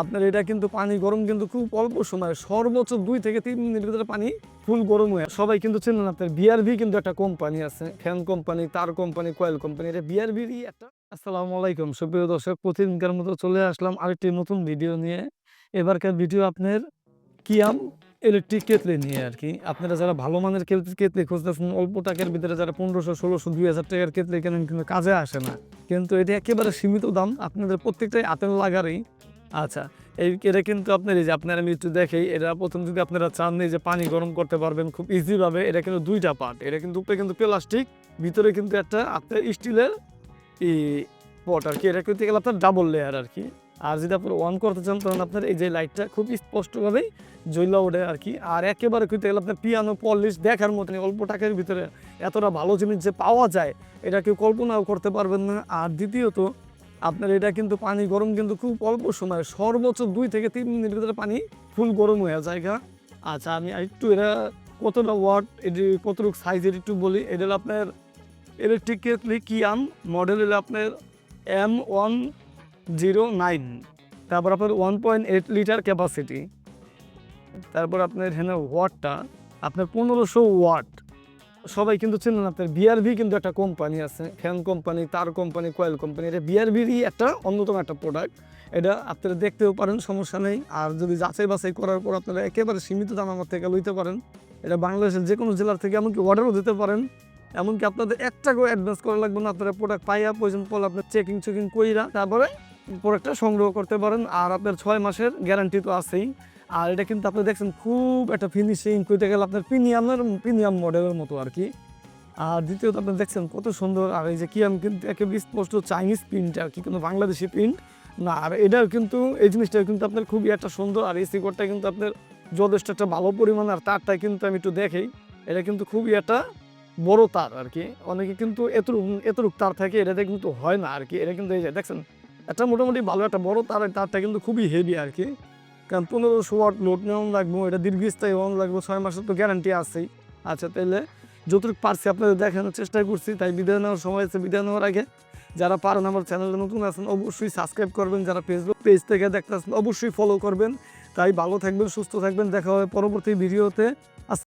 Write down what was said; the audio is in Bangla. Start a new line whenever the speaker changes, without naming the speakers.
আপনার এটা কিন্তু পানি গরম কিন্তু খুব অল্প সময়, সর্বোচ্চ দুই থেকে তিন মিনিটের ভিতরে পানি ফুল গরম হয়ে সবাই কিন্তু চেনেন আপনার বিআরভি কিন্তু একটা কোম্পানি আছে ফ্যান কোম্পানি তার কোম্পানি কয়েল কোম্পানি এটা বিআরভিরই একটা। আসসালামু আলাইকুম, সুপ্রিয় দর্শক, প্রতিদিনকার মতো চলে আসলাম আরেকটি নতুন ভিডিও নিয়ে। এবারকার ভিডিও আপনার কিয়াম ইলেকট্রিক কেতলি নিয়ে আর কি। আপনারা যারা ভালো মানের কেতলি খুঁজতেছেন, অল্প টাকার ভিতরে যারা পনেরোশো, ষোলোশো, দুই হাজার টাকার কেতলি কেনেন কিন্তু কাজে আসে না। কিন্তু এটা একেবারে সীমিত দাম, আপনাদের প্রত্যেকটাই হাতের লাগারই। আচ্ছা এই এটা কিন্তু আপনার এই যে আপনারা আমি একটু দেখেই এটা প্রথম যদি আপনারা চান যে পানি গরম করতে পারবেন খুব ইজিভাবে এটা কিন্তু দুইটা পার্ট এটা কিন্তু উপরে কিন্তু প্লাস্টিক ভিতরে কিন্তু একটা আপনার স্টিলের ই পট আর কি, এটা কিন্তু গেলে আপনার ডাবল লেয়ার আর কি। আর যদি আপনার অন করতে চান, তখন আপনার এই যে লাইটটা খুব স্পষ্টভাবেই জ্বলা ওঠে আর কি। আর একেবারে কিন্তু গেলে আপনার পিয়ানো পলিশ দেখার মতন অল্প টাকার ভিতরে এতটা ভালো জিনিস যে পাওয়া যায়, এটা কেউ কল্পনাও করতে পারবেন না। আর দ্বিতীয়ত আপনার এটা কিন্তু পানি গরম কিন্তু খুব অল্প সময়, সর্বোচ্চ দুই থেকে তিন মিনিটের ভিতরে পানি ফুল গরম হয়ে যায় গা। আচ্ছা আমি একটু এটা কতটা ওয়াট এটি কতটুকু সাইজ সাইজের একটু বলি। এটা হলো আপনার ইলেকট্রিক কেটলি আম? মডেল হলো আপনার এম ওয়ান জিরো নাইন তারপর আপনার one point eight litre capacity তারপর আপনার এখানে ওয়াটটা আপনার পনেরোশো ওয়াট সবাই কিন্তু চেনেন আপনার বিআরভি কিন্তু একটা কোম্পানি আছে ফ্যান কোম্পানি তার কোম্পানি কয়েল কোম্পানি এটা বিআরভিরই একটা অন্যতম একটা প্রোডাক্ট এটা আপনারা দেখতেও পারেন, সমস্যা নেই। আর যদি যাচাই বাছাই করার পর আপনারা একেবারে সীমিত দাম আমার থেকে লইতে পারেন। এটা বাংলাদেশের যে কোনো জেলার থেকে এমনকি অর্ডারও দিতে পারেন। এমনকি আপনাদের এক টাকাও অ্যাডভান্স করা লাগবে না, আপনারা প্রোডাক্ট পাইয়া প্রয়োজন পড়লে আপনার চেকিং চেকিং কইরা তারপরে প্রোডাক্টটা সংগ্রহ করতে পারেন। আর আপনার ছয় মাসের গ্যারান্টি তো আছেই। আর এটা কিন্তু আপনি দেখছেন খুব একটা ফিনিশিং করতে গেলে আপনার প্রিমিয়ামের প্রিমিয়াম মডেলের মতো আর কি। আর দ্বিতীয়ত আপনি দেখছেন কত সুন্দর, আর এই যে কি আমি কিন্তু একেবারে স্পষ্ট চাইনিজ প্রিন্ট আর কি কিন্তু বাংলাদেশি প্রিন্ট না। আর এটাও কিন্তু, এই জিনিসটা কিন্তু আপনার খুবই একটা সুন্দর, আর এই সিকোরটা কিন্তু আপনার যথেষ্ট একটা ভালো পরিমাণ, আর তারটা কিন্তু আমি একটু দেখেই, এটা কিন্তু খুবই একটা বড় তার আর কি। অনেকে কিন্তু এতটুক এতটুক তার থাকে, এটাতে কিন্তু হয় না আর কি। এটা কিন্তু এই যে দেখছেন, একটা মোটামুটি ভালো একটা বড় তার তারটা কিন্তু খুবই হেভি আর কি। কারণ পনেরোশো ওয়াট লোড নেওয়া লাগবো, এটা দীর্ঘস্থায়ী হওয়া লাগবো, ছয় মাসের তো গ্যারান্টি আছেই। আচ্ছা তাহলে যতটুকু পারছি আপনাদের দেখানোর চেষ্টা করছি, তাই বিদায় নেওয়ার সময় আছে, বিদায় নেওয়ার আগে যারা পারেন আমার চ্যানেলে নতুন আছেন, অবশ্যই সাবস্ক্রাইব করবেন, যারা ফেসবুক পেজ থেকে দেখতে আসেন অবশ্যই ফলো করবেন। তাই ভালো থাকবেন, সুস্থ থাকবেন, দেখা হবে পরবর্তী ভিডিওতে